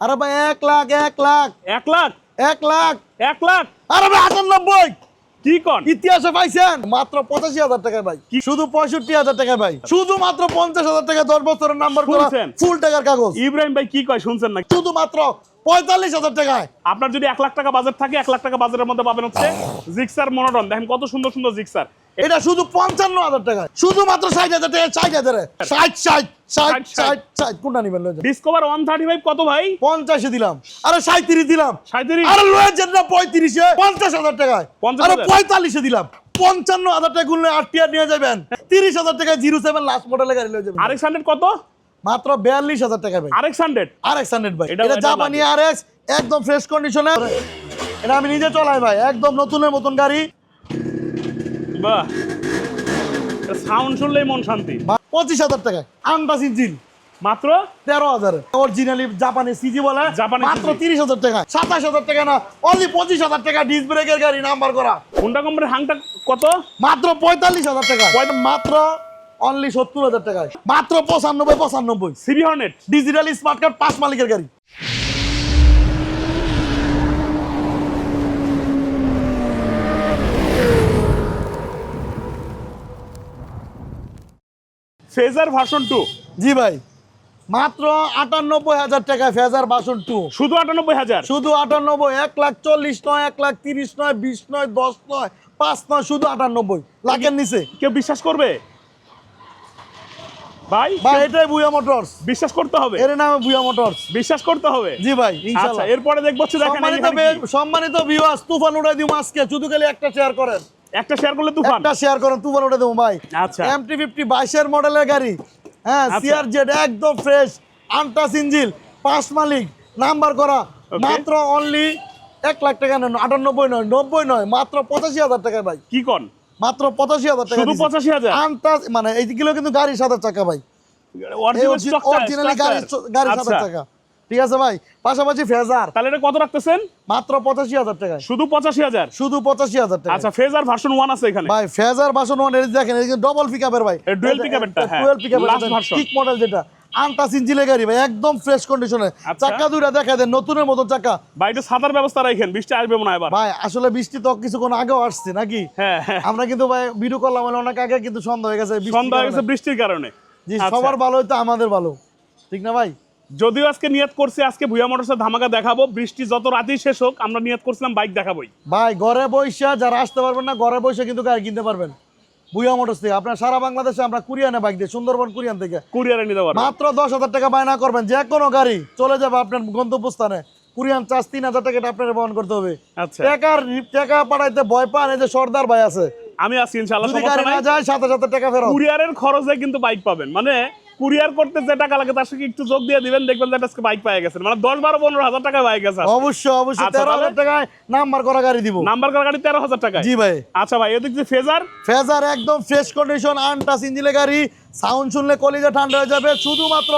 আরে ভাই এক লাখ এক লাখ। এক লাখ? এক লাখ। এক লাখ? আরে ভাই আটানব্বই। কি কন? ইতিহাসে পাইছেন? মাত্র পঁচাশি হাজার টাকা ভাই। শুধু পঁয়ষট্টি হাজার টাকা ভাই। শুধু মাত্র পঞ্চাশ হাজার টাকা দশ বছরের নাম্বার ফুল টাকার কাগজ। ইব্রাহিম ভাই কি কয় শুনছেন না শুধু মাত্র পঁয়তাল্লিশ হাজার টাকায়। আপনার যদি এক লাখ টাকা বাজেট থাকে এক লাখ টাকা বাজারের মধ্যে পাবেন হচ্ছে জিক্সার মনোটন দেখেন কত সুন্দর সুন্দর জিক্সার এটা শুধু পঞ্চান্ন হাজার টাকায় শুধুমাত্র ষাট হাজার টাকা ষাট হাজারে। ষাট ষাট ষাট ষাট, ষাট। কোনটা নিবেন ডিসকভার ওয়ান থার্টি ফাইভ কত ভাই? পঞ্চাশে দিলাম। আরে সাঁত্রিশ দিলাম। সাঁত্রিশ আরে লয়ে যান পঁয়ত্রিশে। পঞ্চাশ হাজার টাকায় আরে পঁয়তাল্লিশে দিলাম। পঞ্চান্ন হাজার টাকা গুনলে আট টিয়ার নিয়ে যাবেন। তিরিশ হাজার টাকা জিরো সেভেন লাস্ট মডেলের গাড়ি লয়ে যাবেন। আরএক্স হান্ড্রেড কত? মাত্র বিয়াল্লিশ হাজার টাকা ভাই। RX hundred R X hundred ভাই এটা জাপানি। আর একদম ফ্রেশ কন্ডিশনে এটা আমি নিজে চলাই ভাই একদম নতুনের মতন গাড়ি। বাহ। সাউন্ড শুনলেই মন শান্তি। পঁচিশ হাজার টাকায় আন্দাজ ইঞ্জিন মাত্র? তেরো হাজার। অরিজিনালি জাপানি সিজি বলে। জাপানি মাত্র তিরিশ হাজার টাকা। সাতাশ হাজার টাকা না অনলি পঁচিশ হাজার টাকা ডিস ব্রেকের গাড়ি নাম্বার করা। হোন্ডা কোম্পানির হাংটা কত? মাত্র পঁয়তাল্লিশ হাজার টাকা। মাত্র অনলি সত্তর হাজার টাকায় মাত্র পঁচানব্বই পঁচানব্বই। CB hornet digital smart card পাঁচ মালিকের গাড়ি। ফেজার ভার্সন টু জি ভাই। মাত্র আটানব্বই হাজার টাকায় ফেজার বাসন টু শুধু আটানব্বই হাজার? শুধু আটানব্বই এক লাখ চল্লিশ নয় এক লাখ তিরিশ নয় বিশ নয় দশ নয় পাঁচ নয় শুধু আটানব্বই। লাখের নিচে। কেউ বিশ্বাস করবে? ভাই ভাই এটাই বুয়া মোটরস বিশ্বাস করতে হবে। এর নামে বুয়া মোটরস বিশ্বাস করতে হবে। জি ভাই আচ্ছা ইনশাআল্লাহ এরপরে দেখব সম্মানিত সম্মানিত ভিউয়ার্স তুফান উড়াই দিও আজকে। শুধু খালি একটা শেয়ার করেন। একটা শেয়ার করলে তুফান? একটা শেয়ার করেন তুফান উড়াই দেবো ভাই। আচ্ছা। এমটি ফিফটি বাইশের মডেলের গাড়ি। হ্যাঁ আচ্ছা। সিআর জেড একদম ফ্রেশ আনটাস ইঞ্জিল পাঁচ মালিক নাম্বার করা মাত্র অনলি এক লাখ টাকা নয় আটানব্বই নয় নব্বই নয় মাত্র পঁচাশি হাজার টাকা ভাই। কি কন? মাত্র পঁচাশি হাজার টাকা শুধু দিছি। 85,000? আনটাচ মানে এইগুলো কিন্তু গাড়ির সাদা চাকা ভাই। অরিজিনাল গাড়ি গাড়ির সাদা আচ্ছা। চাকা। ঠিক আছে ভাই পাশাপাশি ফেজার। তাহলে এটা কত রাখতেছেন? মাত্র পঁচাশি হাজার টাকায়। শুধু পঁচাশি হাজার? শুধু পঁচাশি হাজার টাকা আচ্ছা ফেজার ভার্সন ওয়ান আছে এখানে। ভাই ফেজার বাসন ওয়ানের দেখেন ডবল পিকআপের ভাই। এ dual pickup হ্যাঁ। Dual Last version। Kick model যেটা। আনটাস গাড়ি ভাই একদম ফ্রেশ কন্ডিশনে আচ্ছা। চাকা দুইটা দেখা দেন নতুনের মতো চাকা। ভাই একটু ছাতার ব্যবস্থা রাখেন বৃষ্টি আসবে মনে হয় ভাই আসলে বৃষ্টি তো কিছুক্ষণ আগেও আসছে নাকি? হ্যাঁ হ্যাঁ। আমরা কিন্তু ভাই ভিডিও করলাম মানে অনেক আগে কিন্তু সন্ধ্যা হয়ে গেছে বৃষ্টির সন্ধ্যা হয়ে গেছে কারণে। বৃষ্টির কারণে। জি আচ্ছা। সবার ভালো হইতো আমাদের ভালো। ঠিক না ভাই? যদিও আজকে নিয়ত করছি আজকে ভুয়া মোটরসের ধামাকা দেখাবো। বৃষ্টি যত রাতেই শেষ হোক আমরা নিয়ত করছিলাম বাইক দেখাবোই। ভাই ঘরে বৈশা যারা আসতে পারবেন না ঘরে বসে কিন্তু গাড়ি কিনতে পারবেন। বুয়া মোটরস থেকে। আপনার সারা বাংলাদেশে আমরা কুরিয়ানে বাইক দিই সুন্দরবন কুরিয়ান থেকে। কুরিয়ারে নিতে পারব মাত্র দশ হাজার টাকা বায়না করবেন যে কোনো গাড়ি চলে যাবে আপনার গন্তব্যস্থানে। কুরিয়ান চার্জ তিন হাজার টাকা আপনার বহন করতে হবে। আচ্ছা। টাকার টাকা পাঠাইতে ভয় পান এই যে সর্দার ভাই আছে। আমি আছি ইনশাআল্লাহ যদি সমস্যা গাড়ি না নাই যায় সাত হাজার টাকা ফেরত। কুরিয়ারের খরচে কিন্তু বাইক পাবেন। মানে কুরিয়ার করতে যে টাকা লাগে তার সঙ্গে একটু যোগ দিয়ে দিবেন দেখবেন যে আজকে বাইক পেয়ে গেছেন মানে দশ বারো পনেরো হাজার টাকা বাইক আছে অবশ্যই অবশ্যই। আচ্ছা, তেরো হাজার? টাকায় নাম্বার করা গাড়ি দিব। নাম্বার করা গাড়ি তেরো হাজার টাকায়? জি ভাই। আচ্ছা ভাই এদিক যে ফেজার ফেজার একদম ফ্রেশ কন্ডিশন আনটাস ইঞ্জিনের গাড়ি। সাউন্ড শুনলে কলিজা ঠান্ডা হয়ে যাবে। শুধুমাত্র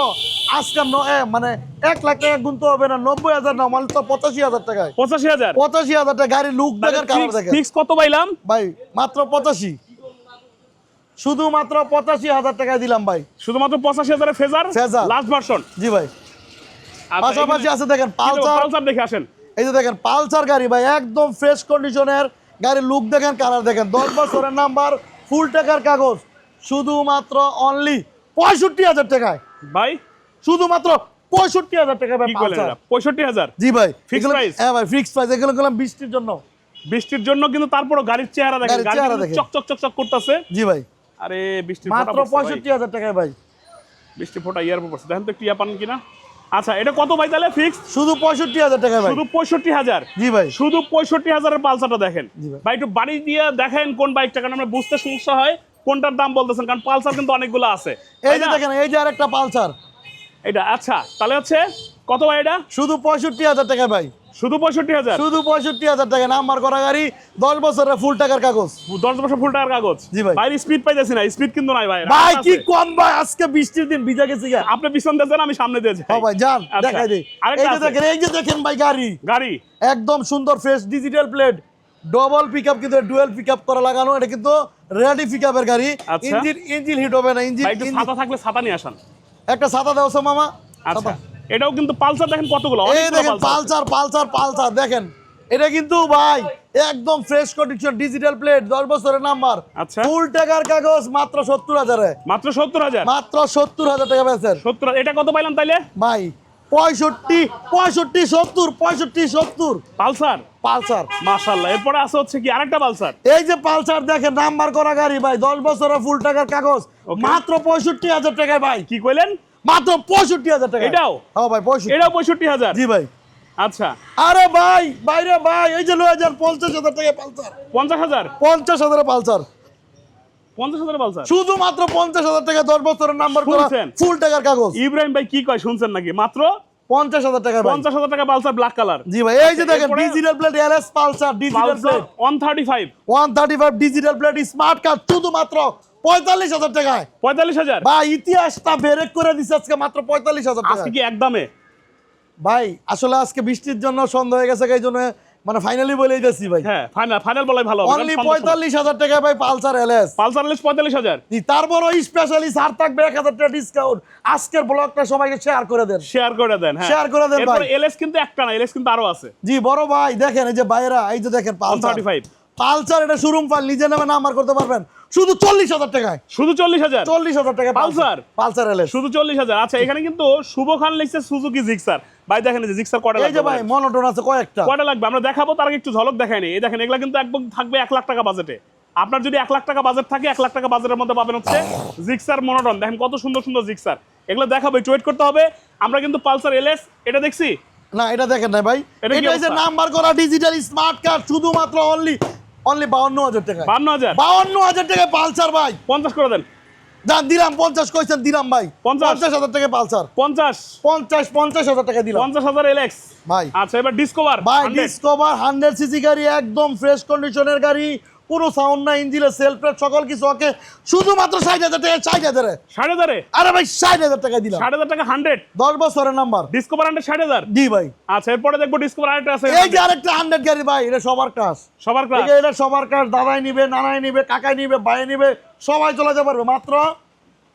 আজকাল মানে এক লাখ টাকা গুনতে হবে না নব্বই হাজার না মাত্র পঁচাশি হাজার টাকায়। পঁচাশি হাজার? পঁচাশি হাজার টাকা গাড়ি লুক কালার দেখেন। ফিক্স কত পাইলাম? ভাই মাত্র পঁচাশি। শুধুমাত্র পঁচাশি হাজার টাকায় দিলাম ভাই। শুধুমাত্র পঁচাশি হাজারের ফেজার ফেজার। লাস্ট ভার্সন জি ভাই। পাশাপাশি আছে দেখেন পালসার। পালসার দেখে আসেন। এই যে দেখেন পালসার গাড়ি ভাই একদম ফ্রেশ কন্ডিশনের গাড়ির লুক দেখেন কালার দেখেন। দশ বছরের নাম্বার ফুল টাকার কাগজ। শুধুমাত্র অনলি পঁয়ষট্টি হাজার টাকায়। ভাই শুধুমাত্র পঁয়ষট্টি হাজার টাকা ভাই পঁয়ষট্টি হাজার? জি ভাই এগুলো- price? হ্যাঁ ভাই ফিক্সড প্রাইস এগুলো গেলাম বৃষ্টির জন্য। বৃষ্টির জন্য কিন্তু তারপরও গাড়ির চেহারা দেখেন গাড়ির গাড়ি চেহারা দেখেন। চক চক চক চক করতেছে। জি ভাই। আরে বৃষ্টির মাত্র। পঁয়ষট্টি হাজার টাকায় ভাই। বৃষ্টি ফোটা ইয়ার পড়ছে। দেখেন তো ইয়া পান কিনা। আচ্ছা এটা কত ভাই তাহলে ফিক্স শুধু পঁয়ষট্টি হাজার টাকায় ভাই। শুধু পঁয়ষট্টি হাজার? জি ভাই। শুধু পঁয়ষট্টি হাজারের পালসারটা দেখেন। ভাই। একটু বাড়ি দিয়ে দেখেন কোন বাইকটা কারণ আমরা বুঝতে সমস্যা হয় কোনটার দাম বলতেছেন কারণ পালসার কিন্তু অনেকগুলো আছে। এই যে দেখেন এই যে আরেকটা পালসার। এটা আচ্ছা তাহলে হচ্ছে কত ভাই এটা? শুধু পঁয়ষট্টি হাজার টাকা ভাই। শুধু পঁয়ষট্টি হাজার? শুধু পঁয়ষট্টি হাজার টাকা নাম্বার করা গাড়ি দশ বছরের ফুল টাকার কাগজ। দশ বছর ফুল টাকার কাগজ? জি ভাই। বাইরে স্পিড পাইতেছি না স্পিড কিন্তু নাই ভাই। ভাই কি কম ভাই আজকে বৃষ্টির দিন ভিজা গেছি আপনি পিছন দিয়েছেন আমি সামনে দিয়ে যাই। ভাই যান আচ্ছা। দেখাই দিই। এই যে দেখেন এই যে দেখেন ভাই গাড়ি। গাড়ি? একদম সুন্দর fresh digital plate double pickup কিন্তু ডুয়েল পিকআপ করা লাগানো এটা কিন্তু রেডি পিকআপের গাড়ি। আচ্ছা। ইঞ্জিন ইঞ্জিন হিট হবে না ইঞ্জিন ভাই ছাতা থাকলে ছাতা নিয়ে আসান। একটা ছাতা দাও সো মামা। আচ্ছা। এটাও কিন্তু পালসার দেখেন কতগুলো এই দেখেন পালসার। পালসার পালসার দেখেন। এটা কিন্তু ভাই একদম ফ্রেশ কন্ডিশন ডিজিটাল প্লেট দশ বছরের নাম্বার আচ্ছা। ফুল টাকার কাগজ মাত্র সত্তর হাজারে। মাত্র সত্তর হাজার? মাত্র সত্তর হাজার টাকা পেয়েছেন সত্তর এটা কত পাইলাম তাইলে? ভাই পঁয়ষট্টি পঁয়ষট্টি সত্তর পঁয়ষট্টি সত্তর। পালসার? পালসার। মাশাল্লাহ এরপরে আছে হচ্ছে কি আরেকটা পালসার? এই যে পালসার দেখেন নাম্বার করা গাড়ি ভাই দশ বছরের ফুল টাকার কাগজ মাত্র পঁয়ষট্টি হাজার টাকায় ভাই। কি কইলেন? মাত্র পঁয়ষট্টি হাজার টাকা। এটাও? হ্যাঁ ভাই পঁয়ষট্টি। এটাও পঁয়ষট্টি হাজার? জি ভাই। আচ্ছা। আরে ভাই বাইরে ভাই এই যে লয়ে যান পঞ্চাশ হাজার টাকা পালসার। পঞ্চাশ হাজার? পঞ্চাশ হাজারে পালসার। পঞ্চাশ হাজার পালসার? শুধুমাত্র পঞ্চাশ হাজার টাকা দশ বছরের নাম্বার করা ফুল টাকার কাগজ। ইব্রাহিম ভাই কি কয় শুনছেন নাকি? মাত্র? পঞ্চাশ হাজার টাকা পঞ্চাশ হাজার টাকা পালসার ব্ল্যাক কালার জি ভাই এই যে দেখেন digital plate LS Pulsar digital plate one thirty five one thirty five digital plate smart card শুধুমাত্র পঁয়তাল্লিশ হাজার টাকায়। পঁয়তাল্লিশ হাজার? ভাই ইতিহাসটা বেরেক করে দিচ্ছে আজকে মাত্র পঁয়তাল্লিশ হাজার টাকা কি একদমে? ভাই আসলে আজকে বৃষ্টির জন্য সন্দেহ হয়ে গেছে এই জন্য মানে ফাইনালি বলে দিতেছি ভাই। হ্যাঁ ফাইনাল ফাইনাল বলাই ভালো অনলি সন্ধ্যার সময়। পঁয়তাল্লিশ হাজার টাকা ভাই পালসার এলএস। পালসার পঁয়তাল্লিশ হাজার। তারপরও স্পেশালি ছাড় থাকবে এক হাজার টাকা ডিসকাউন্ট আজকের ব্লগটা সবাইকে শেয়ার করে দেন। শেয়ার করে দেন হ্যাঁ। Share করে দেন ভাই। এরপরে এলএস কিন্তু একটা না এলএস কিন্তু আরও আছে। জি বড় ভাই দেখেন এই যে বাইরা এই যে দেখেন পালসার। 135 পালসার এটা শোরুম ফাইল নিজে নামে নাম্বার করতে পারবেন। শুধু চল্লিশ হাজার টাকায়। শুধু চল্লিশ হাজার? চল্লিশ হাজার টাকা পালসার? পালসার? এলে শুধু চল্লিশ হাজার। আচ্ছা এখানে কিন্তু শুভ খান লিখছে সুজুকি জিক্সার। ভাই দেখেন যে জিক্সার কটা এই যে লাগবে ভাই? মনোটন আছে কয়েকটা। কয়টা লাগবে? আমরা দেখাবো তার আগে একটু ঝলক এই দেখেন এগুলা কিন্তু একদম থাকবে এক লাখ টাকা বাজেটে। আপনার যদি এক লাখ টাকা বাজেট থাকে এক লাখ টাকা বাজেটের মধ্যে পাবেন হচ্ছে জিক্সার মনোটন দেখেন কত সুন্দর সুন্দর জিক্সার। এগুলো দেখাবো একটু ওয়েট করতে হবে। আমরা কিন্তু পালসার এলএস এটা দেখছি? না এটা দেখেন না ভাই। এটা যে নাম্বার করা ডিজিটাল স্মার্ট কার্ড শুধুমাত্র অনলি অনলি বাউন্ন হাজার টাকা বাউন্ন হাজার বাউন্ন হাজার টাকা পালসার ভাই। পঞ্চাশ করে দেন। যান দিলাম পঞ্চাশ কইছেন দিলাম ভাই? পঞ্চাশ। হাজার টাকা পালসার। পঞ্চাশ। পঞ্চাশ পঞ্চাশ হাজার টাকা দিলাম। পঞ্চাশ হাজার এলেক্স ভাই। আচ্ছা এবার ডিসকভার ভাই ডিসকভার হান্ড্রেড সিসি গাড়ি একদম ফ্রেশ কন্ডিশনের গাড়ি। কোনো সাউন্ড না ইঞ্জিনের সেলফ সকল কিছু ওকে শুধুমাত্র ষাট হাজার টাকা ষাট হাজারে। ষাট হাজারে? আরে ভাই ষাট হাজার টাকা দিলাম। ষাট হাজার টাকা হান্ড্রেড দশ বছরের নাম্বার ডিসকভার হান্ড্রেড ষাট হাজার? জি ভাই। আচ্ছা এরপরে দেখব ডিসকভার আরেকটা আছে এই যে আরেকটা হান্ড্রেড গাড়ি ভাই এটা সবার কাজ সবার ক্লাস এটা সবার কাজ দাদাই নিবে নানাই নিবে কাকাই নিবে ভাই নিবে সবাই চলে যেতে পারবে মাত্র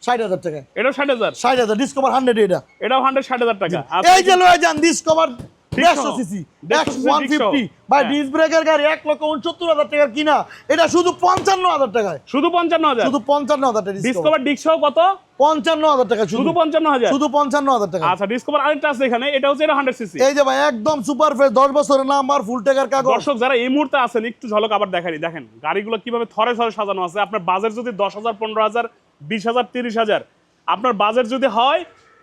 ষাট হাজার টাকা এটাও ষাট হাজার? ষাট হাজার ডিসকভার হান্ড্রেড এটা। এটাও হান্ড্রেড ষাট হাজার টাকা। আচ্ছা এই যে লয়ে যান ডিসকভার দেড়শো সিসি 150 ওয়ান ফিফটি। ভাই হ্যাঁ। ডিস ব্রেকের গাড়ি এক লক্ষ উনসত্তর হাজার টাকার কিনা এটা শুধু পঞ্চান্ন হাজার টাকায়। শুধু পঞ্চান্ন হাজার? শুধু পঞ্চান্ন হাজার টাকা ডিসকভার ডিক্সও কত? পঞ্চান্ন হাজার টাকা শুধু। শুধু পঞ্চান্ন হাজার? শুধু পঞ্চান্ন হাজার টাকা আচ্ছা ডিসকভার আরেকটা আছে এখানে এটা হচ্ছে হান্ড্রেড সিসি এই যে ভাই একদম সুপার ফ্রেশ দশ বছরের নাম্বার ফুল টাকার কাগজ। দর্শক যারা এই মুহূর্তে আছেন একটু ঝলক আবার দেখানি দেখেন গাড়িগুলো কীভাবে থরে থরে সাজানো আছে। আপনার বাজেট যদি দশ হাজার পনেরো হাজার বিশ হাজার তিরিশ হাজার আপনার বাজেট যদি হয়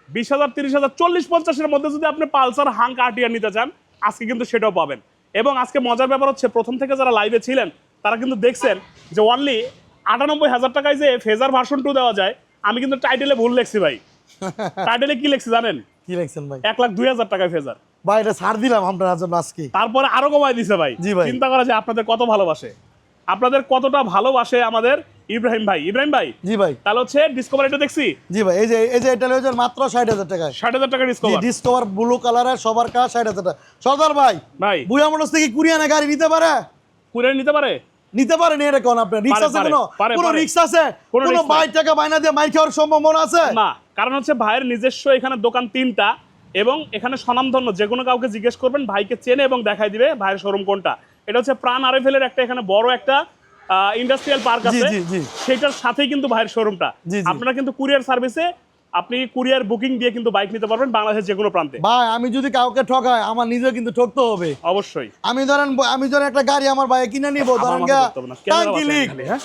বিশ হাজার তিরিশ হাজার চল্লিশ পঞ্চাশের মধ্যে যদি আপনি পালসার হাঙ্ক আরটিআর নিতে চান আজকে কিন্তু সেটাও পাবেন। এবং আজকে মজার ব্যাপার হচ্ছে প্রথম থেকে যারা লাইভে ছিলেন তারা কিন্তু দেখছেন যে অনলি আটানব্বই হাজার টাকায় যে ফেজার ভার্সন টু দেওয়া যায় আমি কিন্তু টাইটেলে ভুল লেখছি ভাই। টাইটেলে কি লেখছি জানেন? কি লিখছেন ভাই? এক লাখ দুই হাজার টাকায় ফেজার ভাই এটা ছাড় দিলাম আপনার জন্য আজকে। তারপরে আরও কমাই দিছে ভাই। ভাই। চিন্তা করা যে আপনাদের কত ভালোবাসে। আপনাদের কতটা ভালোবাসে আমাদের ইব্রাহিম ভাই? ইব্রাহিম ভাই জি ভাই। তাহলে হচ্ছে ডিসকভার এটা দেখছি? জি ভাই এই যে এই যে এটা যান মাত্র ষাট হাজার টাকায়। ষাট হাজার টাকা ডিসকভার ডিসকভার ব্লু কালারের সবার কাজ ষাট হাজার টাকা। সর্দার ভাই ভাই। বুয়া মোটরস থেকে কুরিয়ানা গাড়ি নিতে পারে? কুরিয়ার নিতে পারে? নিতে পারেন এটা কোন আপনার রিক্স আছে কোনো? কোনো রিক্স আছে? কোনো বাইক টাকা বাইনা দিয়ে মাইর খাওয়ার সম্ভাবনা আছে? না কারণ হচ্ছে ভাইয়ের নিজস্ব এখানে দোকান তিনটা এবং এখানে স্বনামধন্য যে কোনো কাউকে জিজ্ঞেস করবেন ভাইকে চেনে এবং দেখাই দিবে ভাইয়ের শোরুম কোনটা। এটা হচ্ছে প্রাণ আরএফএল এর একটা এখানে বড় একটা ইন্ডাস্ট্রিয়াল পার্ক আছে। সেটার সাথেই কিন্তু ভাইয়ের শোরুমটা। আপনারা কিন্তু কুরিয়ার সার্ভিসে আপনি কুরিয়ার বুকিং দিয়ে কিন্তু বাইক নিতে পারবেন বাংলাদেশের যে কোনো প্রান্তে। ভাই আমি যদি কাউকে ঠকাই আমার নিজে কিন্তু ঠকতে হবে। অবশ্যই। আমি ধরেন আমি ধরেন একটা গাড়ি আমার ভাই কিনে নিব ধরেন আমার গা মাথা ধরতে হবে না। ক্যামেরা টাঙ্কি লিক হ্যাঁ?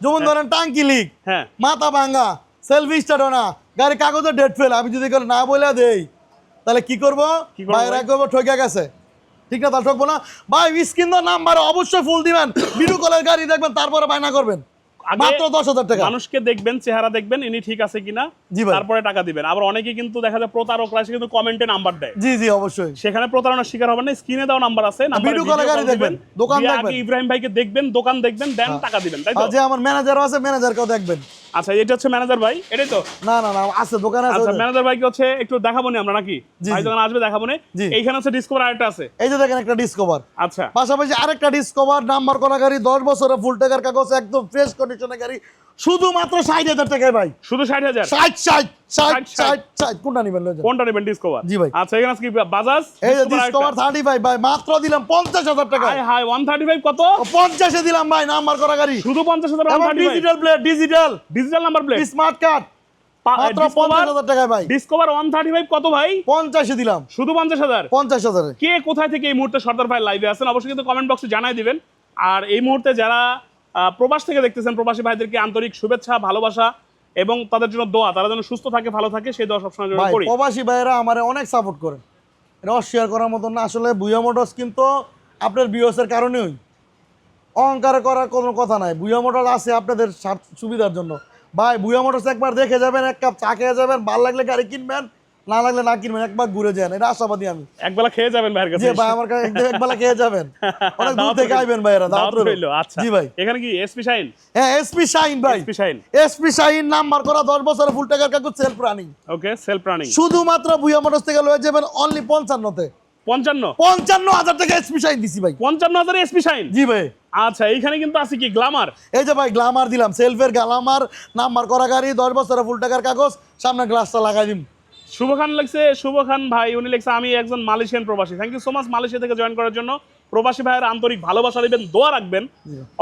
যেমন ধরেন টাঙ্কি লিক হ্যাঁ। মাথা ভাঙ্গা সেলফি স্টার্ট না। গাড়ি কাগজে ডেট ফেল আমি যদি না বলে দেই তাহলে কি করব? ভাই? করব ঠকে গেছে। ঠিক না তাহলে ঠকবো না। ভাই স্ক্রিন তো নাম্বারে অবশ্যই ফুল দিবেন। ভিডিও কলের গাড়ি দেখবেন তারপরে বায়না করবেন। মাত্র দশ হাজার টাকা। মানুষকে দেখবেন চেহারা দেখবেন ইনি ঠিক আছে কিনা তারপরে টাকা দিবেন। আবার অনেকে কিন্তু দেখা যায় প্রতারকরা কিন্তু কমেন্টে নাম্বার দেয়। জি জি অবশ্যই। সেখানে প্রতারণার শিকার হবেন না স্ক্রিনে দেওয়া নাম্বার আছে ভিডিও কলে গাড়ি দেখবেন, দোকান দেখবেন। ইব্রাহিম ভাইকে দেখবেন দোকান দেখবেন দেন টাকা দিবেন তাই তো? যে আমার ম্যানেজারও আছে ম্যানেজারকেও দেখবেন। আচ্ছা এটা হচ্ছে ম্যানেজার ভাই? এটাই তো? না না না আছে দোকানে আছে আচ্ছা ম্যানেজার ভাই কি হচ্ছে একটু দেখাবো নি আমরা নাকি? ভাই দোকানে আসবে দেখাবো নি? এইখানে হচ্ছে ডিসকভার আরেকটা আছে। এই যে দেখেন একটা ডিসকভার আচ্ছা। পাশাপাশি আরেকটা ডিসকভার নাম্বার করা গাড়ি দশ বছরের ফুল টাকার কাগজ একদম ফ্রেশ কন্ডিশনের গাড়ি। শুধুমাত্র ষাট হাজার টাকায় ভাই। শুধু ষাট হাজার? ষাট ষাট ষাট ষাট ষাট। কোনটা নিবেন কোনটা নেবেন ডিসকভার জি ভাই। আচ্ছা এখানে কি? বাজাজ এই যে ডিসকভার থার্টি ফাইভ ভাই মাত্র দিলাম পঞ্চাশ হাজার টাকা হাই হাই ওয়ান থার্টি ফাইভ কত পঞ্চাশে দিলাম ভাই নাম্বার করা গাড়ি। শুধু পঞ্চাশ হাজার digital plate digital digital number plate smart card মাত্র পঞ্চাশ হাজার টাকায় ভাই। ডিসকভার ওয়ান থার্টি ফাইভ কত ভাই? পঞ্চাশে দিলাম। শুধু পঞ্চাশ হাজার? পঞ্চাশ হাজারে। কে কোথায় থেকে এই মুহূর্তে সর্দার ভাই লাইভে আছেন? অবশ্যই কিন্তু কমেন্ট বক্সে জানাই দিবেন। আর এই মুহূর্তে যারা প্রবাস থেকে দেখতেছেন প্রবাসী ভাইদেরকে আন্তরিক শুভেচ্ছা ভালোবাসা এবং তাদের জন্য দোয়া। তারা যেন সুস্থ থাকে ভালো থাকে সেই দোয়া সবসময় ভাই করি। প্রবাসী ভাইয়েরা আমার অনেক সাপোর্ট করে। এটা অস্বীকার করার মতো না। আসলে বুয়া মোটরস কিন্তু আপনার বিওসের কারণেই। অহংকার করার কোনো কথা নাই। বুয়া মোটর আছে আপনাদের সুবিধার জন্য। ভাই বুয়া মোটরস একবার দেখে যাবেন এক কাপ চা খেয়ে যাবেন ভালো লাগলে গাড়ি কিনবেন না লাগলে না কিনবেন একবার ঘুরে যান এটা আশাবাদী আমি। একবেলা খেয়ে যাবেন ভাইয়ের কাছে ভাই আমার কাছে এক- একবেলা খেয়ে যাবেন। অনেক দূর থেকে আইবেন ভাইয়েরা দাওয়াত রইল। আচ্ছা। জি ভাই। এখানে কি এসপি শাইন হ্যাঁ এসপি শাইন ভাই। SP Shine SP Shine number করা দশ বছরের ফুল টাকার কাগজ self running okay self running শুধুমাত্র বুয়া মোটরস থেকে লয়ে যাবেন অনলি পঞ্চান্নতে। পঞ্চান্ন? পঞ্চান্ন হাজার টাকা এসপি শাইন দিছি ভাই। পঞ্চান্ন হাজার এসপি শাইন জি ভাই। আচ্ছা এইখানে কিন্তু আছে কি গ্লামার এই যে ভাই গ্লামার দিলাম সেলফের গ্লামার নাম্বার করা গাড়ি দশ বছরের ফুল টাকার কাগজ সামনে গ্লাসটা লাগাই দিম। শুভ খান লিখছে শুভ খান ভাই উনি লিখছে আমি একজন মালয়েশিয়ান প্রবাসী। Thank you so much Malaysia থেকে জয়েন করার জন্য। প্রবাসী ভাইয়ের আন্তরিক ভালোবাসা দিবেন দোয়া রাখবেন।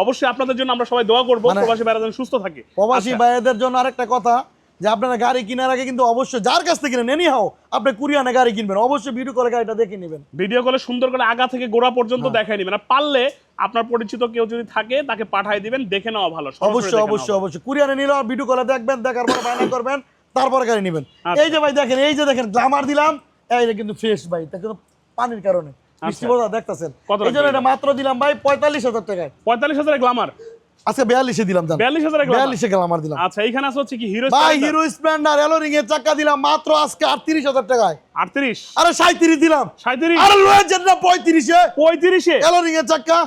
অবশ্যই আপনাদের জন্য আমরা সবাই দোয়া করব মানে- প্রবাসী ভাইরা যেন সুস্থ থাকে। প্রবাসী আচ্ছা, ভাইদের জন্য আরেকটা কথা যে আপনারা গাড়ি কেনার আগে কিন্তু অবশ্যই যার কাছ থেকে কিনেন এনি হাও আপনি কুরিয়ানে গাড়ি কিনবেন। অবশ্যই ভিডিও করে গাড়িটা দেখে নেবেন। ভিডিও কলে সুন্দর করে আগা থেকে গোড়া পর্যন্ত হ্যাঁ। দেখাই নিবেন। আর পারলে আপনার পরিচিত কেউ যদি থাকে তাকে পাঠাই দিবেন দেখে নেওয়া ভালো। অবশ্যই অবশ্যই অবশ্যই। কুরিয়ানে নিলে ভিডিও করে দেখবেন দেখার পরে বায়না করবেন। তারপরে গাড়ি নেবেন। আচ্ছা। এই যে ভাই দেখেন এই যে দেখেন গ্লামার দিলাম এই যে কিন্তু ফ্রেশ ভাই এটা কিন্তু পানির কারণে। বৃষ্টি বোঝা দেখতেছেন। এই জন্য এটা মাত্র দিলাম ভাই পঁয়তাল্লিশ হাজার টাকায়। পঁয়তাল্লিশ হাজার গ্লামার আজকে বিয়াল্লিশে দিলাম জান? বিয়াল্লিশে গ্লামার দিলাম। আচ্ছা এইখানে আছে হচ্ছে কি হিরো ভাই হিরো স্প্লেন্ডার এর চাকা দিলাম মাত্র আজকে আটত্রিশ হাজার টাকায়। আটত্রিশ? আরে সাঁত্রিশ দিলাম। সাঁত্রিশ আরে লয়েছেন না পঁয়ত্রিশে। পঁয়ত্রিশে? এলোরিং এর চাকা।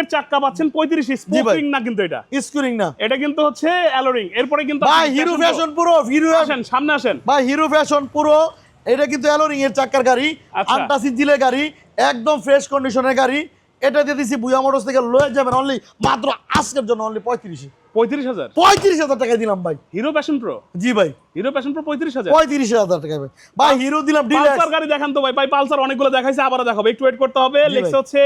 এর চাক্কা পাচ্ছেন পঁয়ত্রিশে জি স্পোর্টিং না কিন্তু এটা? স্কুরিং না। এটা কিন্তু হচ্ছে অ্যালোরিং এরপরে কিন্তু ভাই হিরো ফ্যাশন পুরো হিরো আসেন সামনে আসেন। ভাই হিরো ফ্যাশন পুরো এটা কিন্তু এলোরিং এর চাকার গাড়ি। আন্টাস ইঞ্জিনের গাড়ি একদম ফ্রেশ কন্ডিশনের গাড়ি। এটা দিয়ে দিছি বুয়া মোটরস থেকে লয়ে যাবেন অনলি মাত্র আজকের জন্য অনলি পঁয়ত্রিশে। পঁয়ত্রিশ হাজার? পঁয়ত্রিশ হাজার টাকায় দিলাম ভাই। হিরো প্যাশন প্রো জি ভাই। হিরো প্যাশন প্রো পঁয়ত্রিশ হাজার? পঁয়ত্রিশ হাজার টাকায় ভাই। ভাই হিরো দিলাম পালসার গাড়ি দেখান তো ভাই। ভাই পালসার অনেকগুলো দেখাইছে আবার দেখাবো। একটু ওয়েট করতে হবে। লেখছে হচ্ছে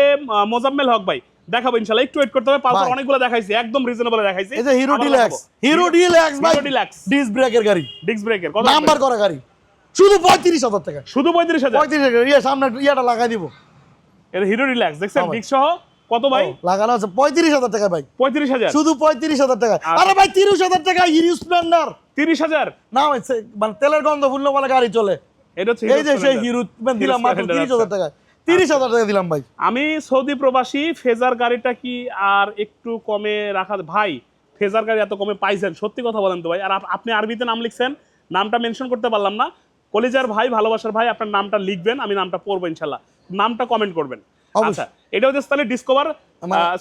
মোজাম্মেল হক ভাই। দেখাবো ইনশাআল্লাহ। একটু ওয়েট করতে হবে। পালসার। অনেকগুলো দেখাইছে একদম রিজনেবল দেখাইছে। এই যে হিরো ডিলাক্স হিরো ডিলাক্স ভাই। হিরো ডিলাক্স ডিস ব্রেকের গাড়ি। ডিস্ক ব্রেকের কত নাম্বার করা গাড়ি। শুধু পঁয়ত্রিশ হাজার টাকা শুধু পঁয়ত্রিশ হাজার? পঁয়ত্রিশ হাজার। ইয়ে সামনে ইয়াটা লাগাই দিব। এটা হিরো রিল্যাক্স দেখছেন। ডিস্ক সহ? কত ভাই? লাগানো আছে পঁয়ত্রিশ হাজার টাকা ভাই। পঁয়ত্রিশ হাজার? শুধু পঁয়ত্রিশ হাজার টাকা। আচ্ছা। আরে ভাই তিরিশ হাজার টাকা হিরো স্প্লেন্ডার তিরিশ হাজার? না মানে তেলের গন্ধ ফুললে বলে গাড়ি চলে। এটা হচ্ছে এই যে সেই। হিরো দিলাম মাত্র তিরিশ আচ্ছা। হাজার টাকা তিরিশ হাজার টাকা দিলাম ভাই। আমি সৌদি প্রবাসী ফেজার গাড়িটা কি আর একটু কমে রাখা ভাই ফেজার গাড়ি এত কমে পাইছেন সত্যি কথা বলেন তো ভাই। আর আপ- আপনি আরবিতে নাম লিখছেন নামটা মেনশন করতে পারলাম না। কলেজার ভাই ভালোবাসার ভাই আপনার নামটা লিখবেন আমি নামটা পড়ব ইনশাল্লাহ। নামটা কমেন্ট করবেন। আচ্ছা এটা হচ্ছে তাহলে ডিসকভার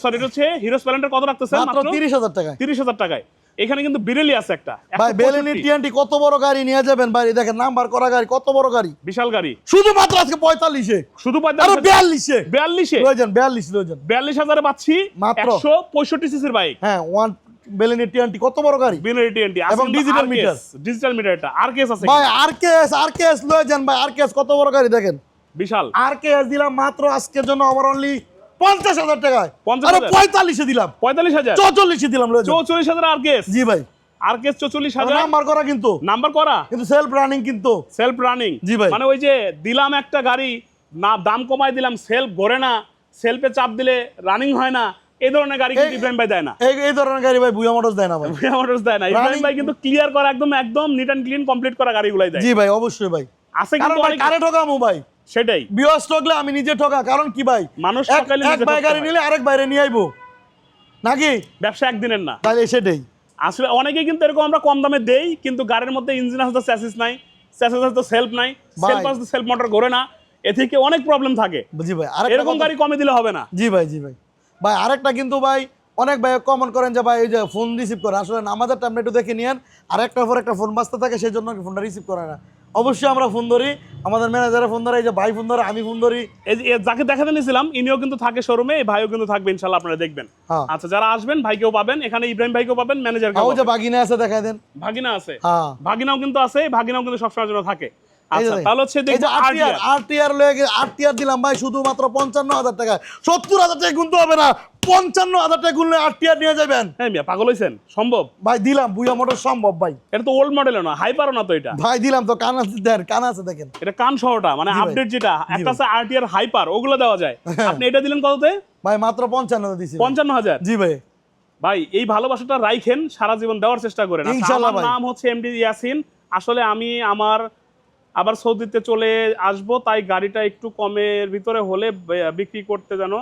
সরি এটা হচ্ছে হিরো স্প্লেন্ডার কত রাখতেছেন মাত্র মাত্র? তিরিশ হাজার টাকা তিরিশ হাজার টাকায়। এখানে কিন্তু বিরেলি আছে একটা। ভাই 165 বেলেনি টিএনটি কত বড় গাড়ি নিয়ে যাবেন ভাই? দেখেন নাম্বার করা গাড়ি কত বড় গাড়ি? বিশাল গাড়ি। শুধুমাত্র আজকে পঁয়তাল্লিশে। শুধু আরে পঁয়তাল্লিশ বিয়াল্লিশে। বিয়াল্লিশে? লয়েছেন বিয়াল্লিশ লয়েছেন বিয়াল্লিশ হাজারে পাচ্ছি মাত্র। একশো পঁয়ষট্টি সিসির বাইক। হ্যাঁ ওয়ান বেলেনি টিএনটি কত বড় গাড়ি? বিনারি টিএনটি এবং digital meter। ডিজিটাল মিটার এটা আর কেস আছে ভাই আর কেএস আর কেএস লয়েছেন ভাই। আর কেএস কত বড় গাড়ি দেখেন? বিশাল। আর কেএস দিলাম মাত্র আজকের জন্য আমার অনলি পঞ্চাশ হাজার টাকায়। 50,000 আরে পঁয়তাল্লিশে দিলাম। পঁয়তাল্লিশ হাজার? চৌচল্লিশে দিলাম চৌচল্লিশ হাজার আর কেস জি ভাই। আর কেস চৌচল্লিশ হাজার? নাম্বার করা কিন্তু। নাম্বার করা? কিন্তু সেলফ রানিং কিন্তু। সেলফ রানিং জি ভাই। মানে ওই যে দিলাম একটা গাড়ি না দাম কমাই দিলাম সেলফ ঘোরে না সেলফে চাপ দিলে রানিং হয় না এই ধরনের গাড়ি কিন্তু ইব্রাহিম ভাই দেয় না। এই এই ধরনের গাড়ি ভাই বুয়া মোটরস দেয় না ভাই। মোটরস দেয় না। ইব্রাহিম ভাই কিন্তু ক্লিয়ার করা একদম একদম নিট অ্যান্ড ক্লিন কমপ্লিট করা গাড়িগুলাই দেয়। জি ভাই অবশ্যই ভাই। আছে কিন্তু কারে ঠকামু ভাই। সেটাই। বিয়স ঠকলে আমি নিজে ঠকা কারণ কি ভাই? মানুষ এক এক ভাই গাড়ি নিলে আরেক বাইরে নিয়ে আইবো। নাকি? ব্যবসা একদিনের না। তাহলে সেটাই। আসলে অনেকে কিন্তু এরকম আমরা কম দামে দেই কিন্তু গাড়ির মধ্যে ইঞ্জিন আসতে চ্যাসিস নাই চ্যাসিস আসতে সেলফ নাই সেলফ আসতে সেলফ মোটর ঘোরে না এ থেকে অনেক প্রবলেম থাকে। জি ভাই আর এরকম গাড়ি কমে দিলে হবে না। জি ভাই জি ভাই। ভাই আরেকটা কিন্তু ভাই অনেক ভাই কমন করেন যে ভাই এই যে ফোন রিসিভ করে। আসলে নামাজের টাইমটা একটু দেখে নিয়েন আর একটার পর একটা ফোন বাজতে থাকে সেই জন্য ফোনটা রিসিভ করে না। অবশ্যই আমরা ফোন ধরি আমাদের ম্যানেজারে ফোন ধরে এই যে ভাই ফোন ধরে আমি ফোন ধরি। এই যে যাকে দেখাতে নিয়েছিলাম ইনিও কিন্তু থাকে শোরুমে এই ভাইও কিন্তু থাকবে ইনশাল্লাহ আপনারা দেখবেন। হ্যাঁ। আচ্ছা যারা আসবেন ভাইকেও পাবেন এখানে ইব্রাহিম ভাইকেও পাবেন ম্যানেজার ওই যে বাগিনা আছে দেখাই দেন। ভাগিনা আছে? হ্যাঁ। ভাগিনাও কিন্তু আছে ভাগিনাও কিন্তু সবসময় জন্য থাকে। আচ্ছা এই আরটিআর আরটিআর দিলাম ভাই শুধুমাত্র পঞ্চান্ন হাজার টাকা সত্তর হাজার টাকা গুনতে হবে না। পঞ্চান্ন হাজার টাকা গুনলে আরটিআর নিয়ে যাবেন। হ্যাঁ মিয়া পাগল হইছেন। সম্ভব? ভাই দিলাম বুয়া মোটর সম্ভব ভাই। এটা তো ওল্ড মডেল না হাইপারও না তো এটা? ভাই দিলাম তো কান আছে দেন কান আছে দেখেন। এটা কান সহটা মানে আপডেট যেটা একটা আছে আরটিআর হাইপার ওগুলো দেওয়া যায়। হ্যাঁ। আপনি এটা দিলেন কততে? ভাই মাত্র পঞ্চান্ন দিছি। পঞ্চান্ন হাজার? জি ভাই। ভাই এই ভালোবাসাটা রাইখেন সারা জীবন দেওয়ার চেষ্টা করেন। আচ্ছা, আমার নাম হচ্ছে এমডি ইয়াসিন। আসলে আমি আমার আবার সৌদিতে চলে আসব তাই গাড়িটা একটু কমের ভিতরে হলে বিক্রি করতে যেন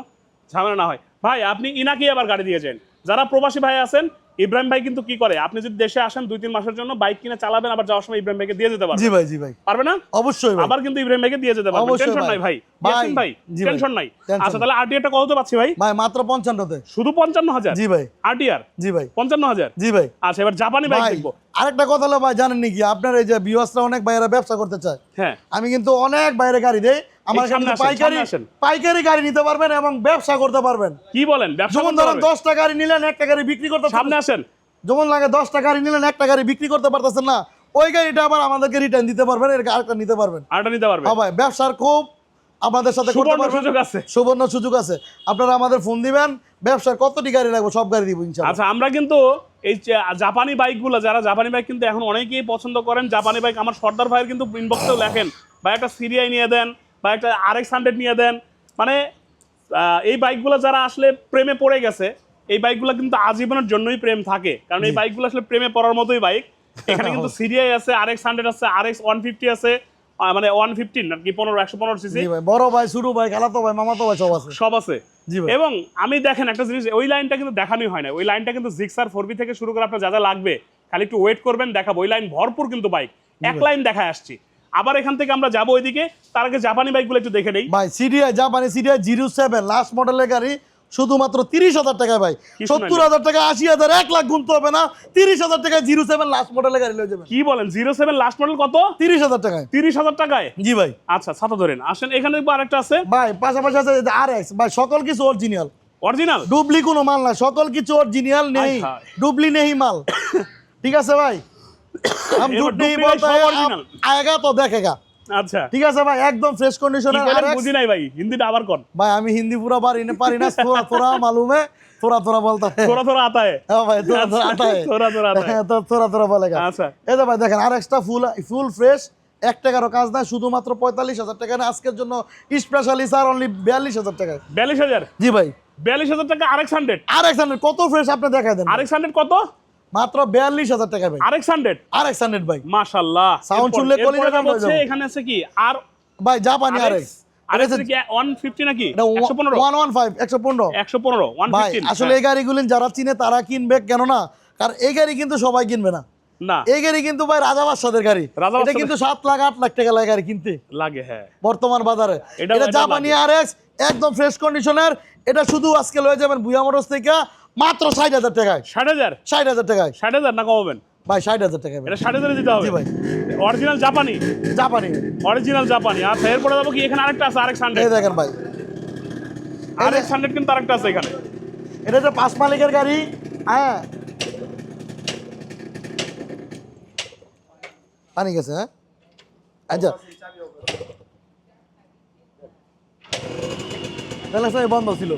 ঝামেলা না হয়। ভাই আপনি ইনাকেই আবার গাড়ি দিয়েছেন। যারা প্রবাসী ভাই আছেন ইব্রাহিম ভাই কিন্তু কি করে? আপনি যদি দেশে আসেন দুই তিন মাসের জন্য বাইক কিনে চালাবেন আবার যাওয়ার সময় ইব্রাহিম ভাইকে দিয়ে যেতে পারবেন। জি ভাই জি ভাই। পারবে না? অবশ্যই আবার কিন্তু ইব্রাহিম ভাইকে দিয়ে যেতে পারবেন। টেনশন নাই ভাই। ইয়াসিন ভাই। টেনশন নাই। আচ্ছা। তাহলে আরটিআরটা কত পাচ্ছি ভাই? ভাই মাত্র পঞ্চান্নতে। শুধু পঞ্চান্ন হাজার জি ভাই। আরটিআর জি ভাই। পঞ্চান্ন হাজার জি ভাই। আচ্ছা এবার জাপানি বাইক দেখব। আরেকটা কথা হলো ভাই জানেন নাকি আপনার এই যে বিওয়াসরা অনেক বাইরে ব্যবসা করতে চায়। হ্যাঁ। আমি কিন্তু অনেক বাইরে গাড়ি দেই। আমার সামনে পাইকারি পাইকারি গাড়ি নিতে পারবেন এবং ব্যবসা করতে পারবেন। কি বলেন ব্যবসা যেমন করতে ধরেন দশটা গাড়ি নিলেন একটা গাড়ি বিক্রি করতে সামনে আসেন। যেমন লাগে দশটা গাড়ি নিলেন একটা গাড়ি বিক্রি করতে পারতেছেন না। ওই গাড়িটা আবার আমাদেরকে রিটার্ন দিতে পারবেন এর আরেকটা নিতে পারবেন। আরটা নিতে পারবে হ্যাঁ ভাই ব্যবসার খুব আপনাদের সাথে সুবর্ণ সুযোগ আছে। সুবর্ণ সুযোগ আছে। আপনারা আমাদের ফোন দিবেন ব্যবসার কতটি গাড়ি লাগবে সব গাড়ি দিব ইনশাআল্লাহ। আচ্ছা আমরা কিন্তু এই জাপানি বাইকগুলো যারা জাপানি বাইক কিন্তু এখন অনেকেই পছন্দ করেন জাপানি বাইক আমার সর্দার ভাইয়ের কিন্তু ইনবক্সেও লেখেন বা একটা সিরিয়াই নিয়ে দেন বা একটা আর এক্স হান্ড্রেড নিয়ে দেন। মানে এই বাইকগুলো যারা আসলে প্রেমে পড়ে গেছে এই বাইকগুলো কিন্তু আজীবনের জন্যই প্রেম থাকে। কারণ এই বাইকগুলো আসলে প্রেমে পড়ার মতোই বাইক। এখানে কিন্তু সিরিয়াই আছে আর এক্স হান্ড্রেড আছে আর এক্স ওয়ান ফিফটি আছে মানে ওয়ান ফিফটিন আর কি পনেরো একশো পনেরো সিসি। বড় ভাই ছোট ভাই খালাতো ভাই মামাতো ভাই সব আছে। সব আছে। এবং আমি দেখেন একটা জিনিস ওই লাইনটা কিন্তু দেখানোই হয় না। ওই লাইনটা কিন্তু জিক্সার ফোরবি থেকে শুরু করে আপনার যা যা লাগবে খালি একটু ওয়েট করবেন দেখাবো। ওই লাইন ভরপুর কিন্তু বাইক। এক লাইন দেখায় আসছি। আবার এখান থেকে আমরা যাব ওইদিকে। তার আগে জাপানি বাইকগুলো একটু দেখে নেই। ভাই সিডিআই জাপানি সিডিআই জিরো সেভেন লাস্ট মডেলের গাড়ি শুধুমাত্র তিরিশ হাজার টাকায় ভাই। সত্তর হাজার টাকা আশি হাজার এক লাখ গুনতে হবে না। তিরিশ হাজার টাকায় জিরো সেভেন লাস্ট মডেলের গাড়ি যাবেন। কি বলেন জিরো সেভেন লাস্ট মডেল কত? তিরিশ হাজার টাকায়। তিরিশ হাজার টাকায়? জি ভাই। আচ্ছা ছাতা ধরেন। আসেন এখানে আরেকটা আছে। ভাই পাশাপাশি আছে আর এক্স ভাই সকল কিছু অরিজিনাল অরিজিনাল ডুবলি কোনো মাল না সকল কিছু অরিজিনাল নেই। ডুবলি নেই মাল। ঠিক আছে ভাই? हम এবার झूठ नहीं ডুবলি নাই, बोलते সব हैं original। आप आएगा तो देखेगा আচ্ছা ঠিক আছে ভাই একদম ফ্রেশ কি কন্ডিশনের বলেন আর বুঝি নাই ভাই হিন্দিটা আবার কোন भाई আমি হিন্দি पूरा পারি না পারি না थोड़ा थोड़ा मालूम है थोड़ा थोड़ा बोलता है থোড়া থোড়া আতা है हाँ भाई थोड़ा थोड़ा आता है থোড়া থোড়া আতা है তো थोड़ा थोड़ा बोलेगा আচ্ছা এই তো ভাই দেখেন আর এক্সট্রা ফুল ফুল ফ্রেশ এক টাকারও কাজ নাই শুধুমাত্র পঁয়তাল্লিশ হাজার টাকা না আজকের জন্য স্পেশালি স্যার অনলি বিয়াল্লিশ হাজার টাকায় বিয়াল্লিশ হাজার জি ভাই বিয়াল্লিশ হাজার টাকা R X hundred R X hundred কত ফ্রেশ আপনি দেখাই দেন আরেক্স হান্ড্রেড কত মাত্র বিয়াল্লিশ হাজার টাকা ভাই। ভাই। এরপর- শুনলে কলিজা যাবে। এখানে আছে কি? আর ভাই জাপানি আসলে এই গাড়িগুলি যারা চিনে তারা কিনবে কেন না কারণ এই গাড়ি কিন্তু সবাই কিনবে না। না। এই গাড়ি কিন্তু ভাই রাজা বাদশাদের গাড়ি। এটা কিন্তু সাত লাখ আট লাখ টাকা লাগে গাড়ি কিনতে। লাগে হ্যাঁ। বর্তমান বাজারে। এটা- জাপানি আর একদম ফ্রেশ কন্ডিশনের এটা শুধু আজকে লয়ে যাবেন ভুয়া মোটরস থেকে। মাত্র ষাট হাজার টাকায়। ষাট হাজার? ষাট হাজার টাকায়। ষাট হাজার না কমাবেন ভাই ষাট হাজার টাকায় এটা ষাট হাজারে দিতে হবে? জি ভাই। অরিজিনাল জাপানি জাপানি অরিজিনাল জাপানি আচ্ছা এরপরে যাব কি? এখানে আরেকটা আছে আরেক্স এই হান্ড্রেড দেখেন ভাই। আরেক্স হান্ড্রেড কিন্তু আরেকটা আছে এখানে। এটা যে পাঁচ মালিকের গাড়ি। হ্যাঁ। পানি গেছে হ্যাঁ? আচ্ছা। তাহলে সবাই বন্ধ ছিল।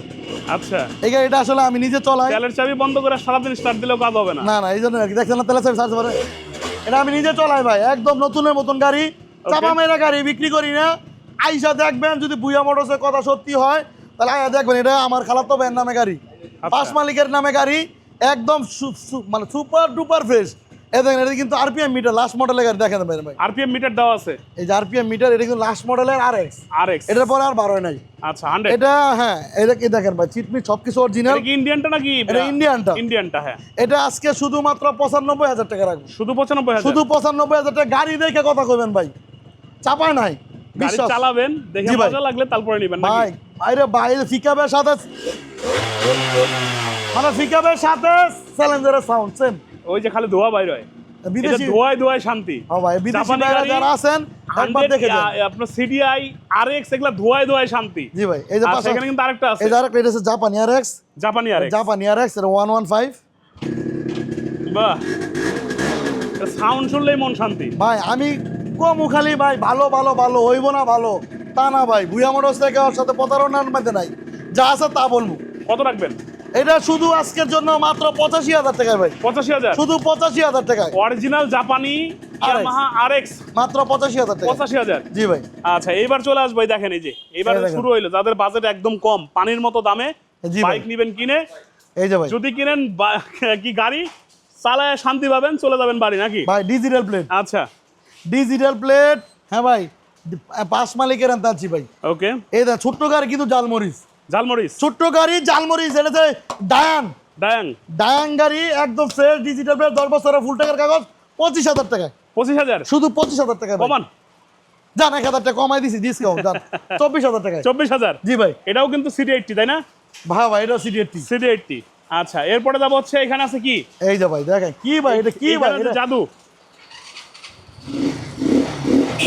আচ্ছা। এই গাড়িটা আসলে আমি নিজে চলাই। তেলের চাবি বন্ধ করে সারাদিন স্টার্ট দিলেও কাজ হবে না। না না এই জন্য আর কি। দেখছেন না তেলে সাহেব সার্চ করে এটা আমি নিজে চলাই ভাই একদম নতুনের মতন গাড়ি। চাপা মেরা গাড়ি বিক্রি করি না। আইসা দেখবেন যদি বুয়া মোটরসের কথা সত্যি হয় তাহলে আইসা দেখবেন এটা আমার খালাতো ভাইয়ের নামে গাড়ি। পাঁচ মালিকের নামে গাড়ি একদম মানে সুপার ডুপার ফ্রেশ এ দেখেন এটা কিন্তু আরপিএম মিটার লাস্ট মডেলের গাড়ি দেখেন ভাই ভাই। আরপিএম মিটার দেওয়া আছে। এই যে আরপিএম মিটার এটা কিন্তু লাস্ট মডেলের আর আরএক্স এটার পরে আর বারোয় নাই। আচ্ছা হান্ড্রেড এটা হ্যাঁ এটা কি দেখেন ভাই চিটমিট সব অরিজিনাল এটা কি ইন্ডিয়ানটা নাকি এটা ইন্ডিয়ানটা ইন্ডিয়ানটা হ্যাঁ। এটা আজকে শুধুমাত্র পঁচানব্বই হাজার টাকা রাখব। শুধু পঁচানব্বই হাজার? শুধু পঁচানব্বই হাজার টাকা। গাড়ি দেখে কথা কইবেন ভাই। চাপায় নাই। গাড়ি চালাবেন দেখে। মজা লাগলে তারপরে নিবেন নাকি? ভাই বাইরে ফিকাবের সাথে মানে ফিকাবের সাথে চ্যালেঞ্জারের সাউন্ড সেম ওই যে খালি ধোয়া বাইর হয়। বিদেশি ধোয়ায় ধোয়ায় শান্তি। ও ভাই বিদেশি গাড়ি, যারা আছেন একবার দেখে যান। আপনার সিডিআই আরএক্স এগুলা ধোয়ায় ধোয়ায় শান্তি। জি ভাই এই যে পাশে সেখানে কিন্তু আরেকটা আছে। এই যে আরেকটা এটা জাপানি আর এক্স জাপানি আরএক্স জাপানি আর এক্স এটা ওয়ান ওয়ান ফাইভ বাহ। সাউন্ড শুনলেই মন শান্তি। ভাই আমি কমু খালি ভাই ভালো ভালো ভালো হইব না ভালো। তা না ভাই ভুয়া মোটরস থেকে ওর সাথে প্রতারণার মধ্যে নাই। যা আছে তা বলব। কত রাখবেন? এটা শুধু আজকের জন্য মাত্র পঁচাশি হাজার টাকায় ভাই। পঁচাশি হাজার? শুধু পঁচাশি হাজার টাকায়। অরিজিনাল জাপানি আরএক্স মাত্র পঁচাশি হাজার টাকা পঁচাশি হাজার? জি ভাই। আচ্ছা এইবার চলে আসব দেখেন এই যে। এবার শুরু হইল। যাদের বাজেট একদম কম পানির মতো দামে বাইক নিবেন কিনে। এই যে ভাই। যদি কিনেন কি গাড়ি চালায় শান্তি পাবেন চলে যাবেন বাড়ি নাকি? ভাই ডিজিটাল প্লেট আচ্ছা। ডিজিটাল প্লেট হ্যাঁ ভাই। পাঁচ মালিকের আনতে ভাই। ওকে এই দেখ ছোট্ট গাড়ি কিন্তু জালমরিচ। ঝালমরিচ। ছোট্ট গাড়ি জালমরিচ এটাতে ডায়ান ডায়াং ডায়ান গাড়ি একদম ফ্রেশ ডিজিটাল প্লেট দশ বছরের ফুল টাকার কাগজ পঁচিশ হাজার টাকায়। পঁচিশ হাজার? শুধু পঁচিশ হাজার টাকা কমান। জান এক হাজার টাকা কমাই দিছি ডিসকাউন্ট জান চব্বিশ হাজার টাকায়। চব্বিশ হাজার? জি ভাই। এটাও কিন্তু সিডি এইটটি তাই না? ভাই ভাই এটা সিডি এইটটি সিডি এইটটি আচ্ছা এরপরে যাব হচ্ছে এখানে আছে কি? এই যে ভাই দেখেন কি ভাই এটা কি ভাই জাদু।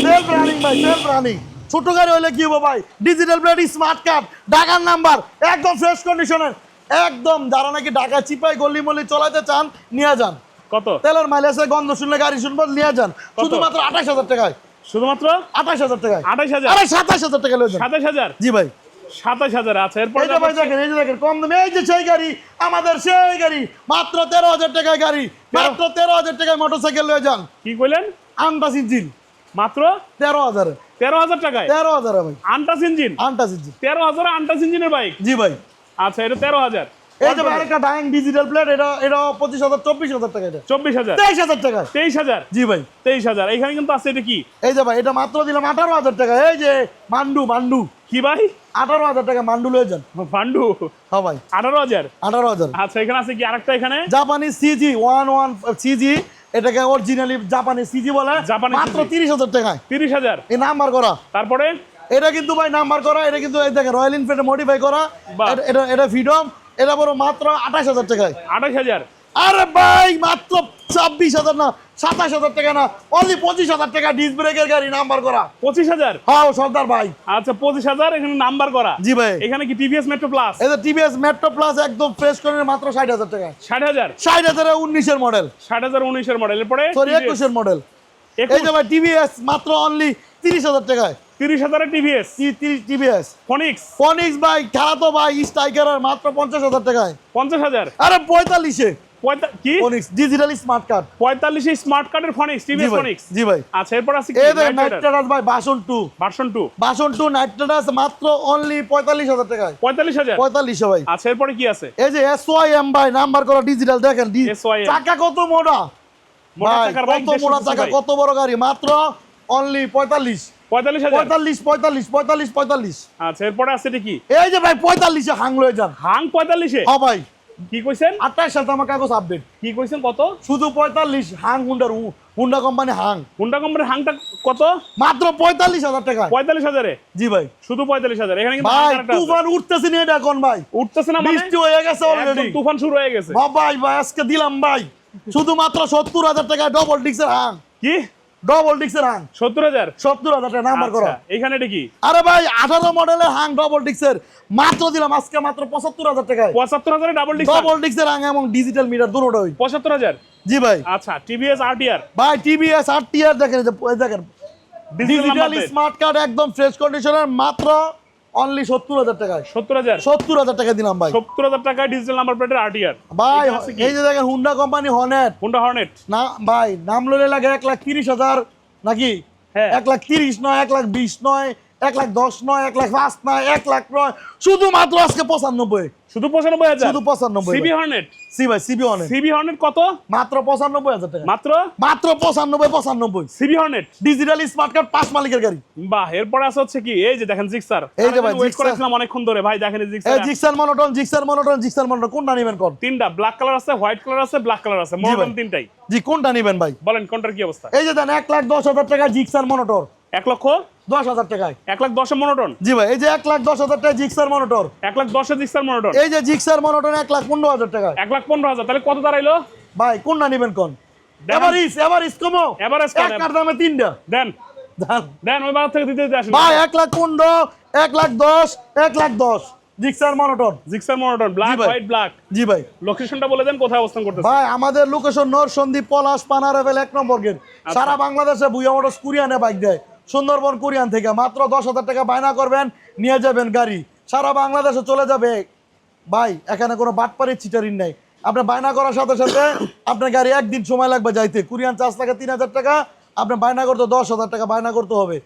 সেলফ রানিং ভাই সেলফ রানিং ছোট গাড়ি হলে কি হবে ভাই? ডিজিটাল প্লেট স্মার্ট কার্ড ঢাকার নাম্বার একদম ফ্রেশ কন্ডিশনের একদম যারা নাকি ঢাকা চিপাই গলি মলি চলাতে চান নিয়ে যান। কত? তেলের মাইলেজে গন্ধ শুনলে গাড়ি শুনব নিয়ে যান। শুধুমাত্র আঠাশ হাজার টাকায়। শুধুমাত্র? আঠাশ হাজার টাকায়। আঠাশ হাজার? আরে সাতাশ হাজার টাকা সাতাশ হাজার? জি ভাই। সাতাশ হাজার এরপরে এই ভাই দেখেন এই যে দেখেন কম দামে এই যে সেই গাড়ি আমাদের সেই গাড়ি মাত্র তেরো হাজার টাকায় গাড়ি মাত্র তেরো হাজার টাকায় মোটরসাইকেল লয়ে যান। কি কইলেন? ইঞ্জিন মাত্র তেরো হাজারে। তেরো হাজার টাকায়? তেরো হাজারে ভাই। Untouched engine? Untouched engine. তেরো হাজার আন্টাস ইঞ্জিনের বাইক? জি ভাই। আচ্ছা এটা তেরো হাজার। এই যে ভাই আরেকটা ডাইং ডিজিটাল প্লেট এটা এটা পঁচিশ হাজার চব্বিশ হাজার টাকা এটা। চব্বিশ হাজার। তেইশ হাজার টাকা। তেইশ হাজার? জি ভাই। তেইশ হাজার। এখানে কিন্তু আছে এটা কি? এই যে ভাই এটা মাত্র দিলাম আঠারো হাজার টাকা। এই যে মান্ডু মান্ডু। কি ভাই? আঠারো হাজার টাকা মান্ডু লয়ে যান। পান্ডু হ্যাঁ ভাই। আঠারো হাজার? আঠারো হাজার। আচ্ছা এখানে আছে কি আরেকটা এখানে? জাপানি সিজি ওয়ান ওয়ান সিজি এটাকে অরিজিনালি জাপানি সিজি বলে জাপানি মাত্র তিরিশ হাজার টাকায়। তিরিশ হাজার? এই নাম্বার করা। তারপরে? এটা কিন্তু ভাই নাম্বার করা এটা কিন্তু দেখেন রয়্যাল এনফিল্ড মডিফাই করা। এটা এটা ফ্রিডম এটা বড় মাত্র আঠাশ হাজার টাকায়। আঠাশ হাজার? আরে ভাই মাত্র ছাব্বিশ হাজার না সাতাশ হাজার টাকা না অনলি পঁচিশ হাজার টাকা ডিস ব্রেকের গাড়ি নাম্বার করা। পঁচিশ হাজার? হ্যাঁ সর্দার ভাই। আচ্ছা পঁচিশ হাজার এখানে নাম্বার করা। জি ভাই। এখানে কি টিভিএস মেট্রো প্লাস এই যে টিভিএস মেট্রো প্লাস একদম ফ্রেশ করে মাত্র ষাট হাজার টাকা। ষাট হাজার? ষাট হাজার উনিশের মডেল ষাট হাজার উনিশের মডেল এরপরে সরি একুশের মডেল এই যে ভাই টিভিএস মাত্র অনলি তিরিশ হাজার টাকায়। তিরিশ হাজারের টিভিএস তিরিশ টিভিএস ফনিক্স ফনিক্স ভাই খেলা তো ভাই স্ট্রাইকারের মাত্র পঞ্চাশ হাজার টাকায়। পঞ্চাশ হাজার? আরে পঁয়তাল্লিশে। পঁয়তা- কি? ফনিক্স ডিজিটাল স্মার্ট কার্ড পঁয়তাল্লিশে স্মার্ট কার্ডের ফনিক্স টিভিএস ফনিক্স জি ভাই। আচ্ছা এরপর আছে কি? এই দেখেন নাইট রাইডার্স ভাই version two version two version two night riders মাত্র অনলি পঁয়তাল্লিশ হাজার টাকায়। পঁয়তাল্লিশ হাজার? পঁয়তাল্লিশে ভাই। আচ্ছা এরপরে কি আছে? এই যে এস ওয়াই এম ভাই নাম্বার করা ডিজিটাল দেখেন চাকা কত মোটা? মোটা চাকার কত মোটা চাকা কত বড় গাড়ি? মাত্র অনলি পঁয়তাল্লিশ। পঁয়তাল্লিশ হাজার? পঁয়তাল্লিশ পঁয়তাল্লিশ পঁয়তাল্লিশ আচ্ছা এরপরে আছে কি? এই যে ভাই পঁয়তাল্লিশে হাং লয়ে যান। হাং পঁয়তাল্লিশে? হ্যাঁ ভাই। কি কইছেন? সাথে আমার কাগজ আপডেট কি কইছেন কত? শুধু পঁয়তাল্লিশ হাং হুন্ডার হুন্ডা কোম্পানি হাং। হুন্ডা কোম্পানির হাংটা কত? মাত্র পঁয়তাল্লিশ হাজার টাকা পঁয়তাল্লিশ হাজারে? জি ভাই। শুধু পঁয়তাল্লিশ হাজার। এখানে কিন্তু ভাই তুফান উঠতেছি না এটা এখন ভাই। উঠতেছে না মানে? বৃষ্টি হয়ে গেছে অলরেডি তুফান শুরু হয়ে গেছে। ভাই ভাই আজকে দিলাম ভাই। শুধুমাত্র সত্তর হাজার টাকা ডবল ডিক্সের হাং। কি? ডবল ডিক্সের হাং সত্তর হাজার? সত্তর হাজার টাকা নাম্বার করো। আচ্ছা, এখানে এটা কি? আরে ভাই আঠারো মডেলের হাং ডবল ডিক্সের মাত্র দিলাম আজকে মাত্র পঁচাত্তর হাজার টাকায়। পঁচাত্তর হাজার ডাবল ডিক্স ডবল ডিক্সের হাং এবং ডিজিটাল মিটার দুটোই। পঁচাত্তর হাজার? জি ভাই। আচ্ছা টিভিএস আরটিআর ভাই টিভিএস আর টিআর দেখেন দেখেন। ডিজিটাল স্মার্ট কার্ড একদম ফ্রেশ কন্ডিশনের মাত্র অনলি সত্তর হাজার টাকায়। সত্তর হাজার? সত্তর হাজার টাকা দিলাম ভাই। সত্তর হাজার টাকায় ডিজিটাল নাম্বার প্লেটের আরটিআর ভাই? এই যে দেখেন Honda company Hornet Honda Hornet না ভাই নাম লইলে লাগে এক লাখ তিরিশ হাজার নাকি? হ্যাঁ। এক লাখ তিরিশ নয় এক লাখ বিশ নয় এক লাখ দশ নয় এক লাখ পাঁচ নয় এক লাখ নয়। শুধুমাত্র আজকে পঁচানব্বই। শুধু পঁচানব্বই হাজার? শুধু পঁচানব্বই সিবি হর্নেট সি ভাই সিবি অনেক সিবি হর্নেট কত? মাত্র পঁচানব্বই হাজার টাকা। মাত্র? মাত্র পঁচানব্বই পঁচানব্বই। CB Hornet digital smart card পাঁচ মালিকের গাড়ি। বাহ এরপরে আছে হচ্ছে কি? এই যে দেখেন জিক্সার। এই যে ভাই, ওয়েট। করেছিলাম অনেকক্ষণ ধরে। ভাই দেখেন এই Gixxer Gixxer monotone Gixxer monotone Gixxer monotone. কোনটা নিবেন কোন? তিনটা। ব্ল্যাক কালার আছে হোয়াইট কালার আছে ব্ল্যাক কালার আছে। মনোটন। তিনটাই। জি কোনটা নিবেন ভাই? বলেন কোনটার কি অবস্থা? এই যে দেন এক লাখ দশ হাজার টাকা জিক্সার মনোটর। এক লক্ষ? দশ হাজার টাকায়। এক লাখ দশে মনোটন? জি ভাই এই যে এক লাখ দশ হাজার টাকা জিক্সার মনোটর। এক লাখ দশে জিক্সার মনোটন? এই যে জিক্সার মনোটন এক লাখ পনেরো হাজার টাকায়। এক লাখ পনেরো হাজার তাহলে কত দাঁড়াইলো? ভাই কোনটা নিবেন কোন? দেখান। এভারিস এভারিস কমো। Average একটার দামে তিনটা। দেন। দেন। ওই বাজার থেকে দিতে দিতে আসেন। ভাই এক লাখ পনেরো এক লাখ দশ এক লাখ দশ। Gixxer monotone Gixxer monotone black white black জি ভাই। লোকেশনটা বলে দেন কোথায় অবস্থান করতেছে। ভাই আমাদের লোকেশন নর সন্দীপ পলাশ পানারেভেল এক নম্বর গেট। আচ্ছা। সারা বাংলাদেশে বুয়া মোটরস কুরিয়ানে বাইক দেয়। সুন্দরবন কুরিয়ান থেকে মাত্র দশ হাজার টাকা বায়না করবেন, নিয়ে যাবেন গাড়ি। সারা বাংলাদেশে চলে যাবে। ভাই, এখানে কোনো বাটপারি চিটারিন নাই। আপনার বায়না করার সাথে সাথে আপনার গাড়ি একদিন সময় লাগবে যাইতে। কুরিয়ান চার্জ থাকে তিন হাজার টাকা আপনার বায়না করতে দশ হাজার টাকা বায়না করতে হবে।